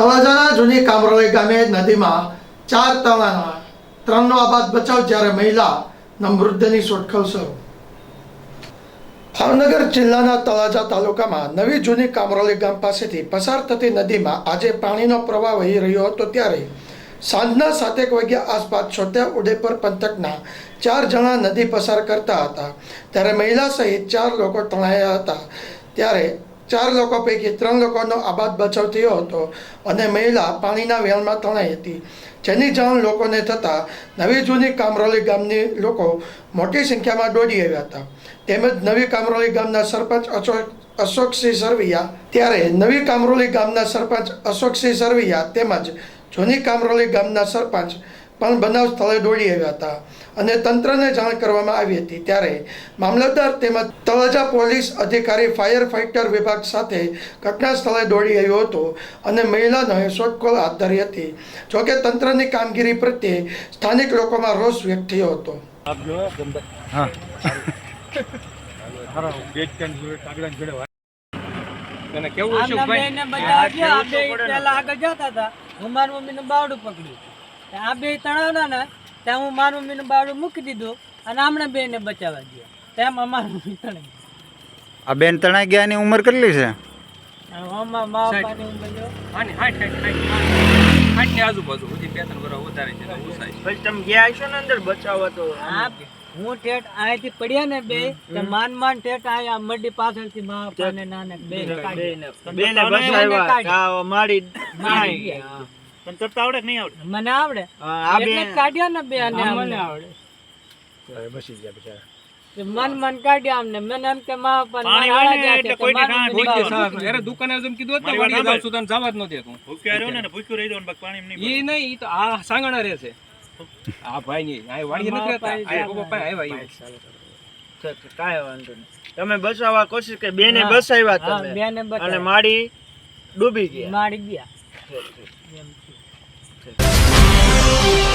તળાજાના જૂની કામરોલી ગામે નદીમાં ચાર તણાના ત્રણનો આબાદ બચાવ જ્યારે મહિલાના મૃતદેહની શોધખોળ શરૂ. ભાવનગર જિલ્લાના તળાજા તાલુકામાં નવી જૂની કામરોલી ગામ પાસેથી પસાર થતી નદીમાં આજે પાણીનો પ્રવાહ વહી રહ્યો હતો ત્યારે સાંજના સાતેક વાગ્યા આસપાસ છોટા ઉદયપુર પંથકના ચાર જણા નદી પસાર કરતા હતા. ત્યારે મહિલા સહિત ચાર લોકો તણાયા હતા. ત્યારે ચાર લોકો પૈકી ત્રણ લોકોનો આબાદ બચાવ થયો હતો અને મહિલા પાણીના વેણમાં તણાઈ હતી. જેની જાણ લોકોને થતાં નવી જૂની કામરોલી ગામની લોકો મોટી સંખ્યામાં દોડી આવ્યા હતા. તેમજ નવી કામરોલી ગામના સરપંચ અશોક અશોકસિંહ સરવૈયા ત્યારે નવી કામરોલી ગામના સરપંચ અશોકસિંહ સરવૈયા તેમજ જૂની કામરોલી ગામના સરપંચ પણ બનાવ સ્થળે દોડી આવ્યા હતા અને તંત્રને જાણ કરવામાં આવી હતી. ત્યારે મામલતદાર તેમજ તળાજા પોલીસ અધિકારી ફાયર ફાઇટર વિભાગ સાથે ઘટના સ્થળે દોડી આવ્યો હતો અને મહિલાને શોધખોળ હાથ ધરી હતી. જોકે તંત્રની કામગીરી પ્રત્યે સ્થાનિક લોકોમાં રોષ વ્યક્ત થયો હતો. હા. કેવું ભાઈ પહેલા આગળ જતા હતા. હું મારી મમ્મીનું બાવડું પકડ્યું. આ બે તણાવના ના ત્યાં હું મારું મીનું બાવડું મૂકી દીધું અને આમણે બેને બચાવવા ગયા. તેમ અમારું મમ્મી તણાઈ આ બેન તણાઈ ગયાની ઉંમર કેટલી છે? મા આજુબાજુ હજી બે ત્રણ વર્ષ વધારે છે તમે ગયા ને અંદર બચાવવા તો? હું ઠેઠ અહીંથી પડ્યા ને બે તે માન માન ઠેઠ આયા મડી પાછળથી મા બાપાને નાને બે બેને બેને બચાવ્યા. આ મારી મારી ગયા. પણ તરતા આવડે કે નહીં આવડે? મને આવડે. હા, આ એટલે કાઢ્યા ને બે અને મને આવડે. તે મન મન કાઢ્યા અમને મને એમ કે મા પણ પાણી ને હારા એટલે કોઈ. સાહેબ, અરે દુકાને જેમ કીધું ને વાડીએ સાંભળ. જાઉં છું તને જવા જ ન દેતું ભૂખ્યા રહ્યો ને ને રહી જાવ ને પાણી નહીં ઈ નહીં ઈ તો આ સાંગણા રહે છે. આ ભાઈ ની આ વાડીએ નથી રહેતા? આ બાપા પપ્પા આવ્યા કાંઈ વાંધો નહીં. તમે બચાવવા કોશિશ કે બેને બચાવ્યા તમે. અને માડી ડૂબી ગયા. માડી ગયા. એમ છે.